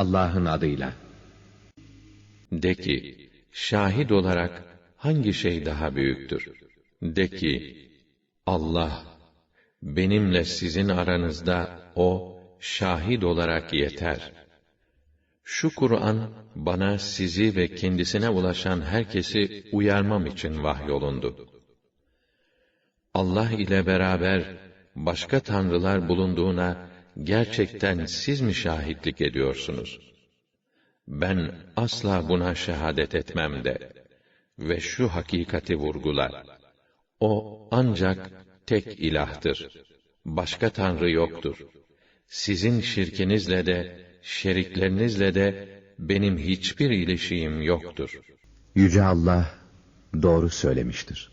Allah'ın adıyla. De ki, şahit olarak hangi şey daha büyüktür? De ki, Allah, benimle sizin aranızda O, şahit olarak yeter. Şu Kur'an, bana sizi ve kendisine ulaşan herkesi uyarmam için vahyolundu. Allah ile beraber başka tanrılar bulunduğuna gerçekten siz mi şahitlik ediyorsunuz? Ben asla buna şehadet etmem de ve şu hakikati vurgular. O ancak tek ilahtır. Başka tanrı yoktur. Sizin şirkinizle de şeriklerinizle de benim hiçbir ilişiğim yoktur. Yüce Allah doğru söylemiştir.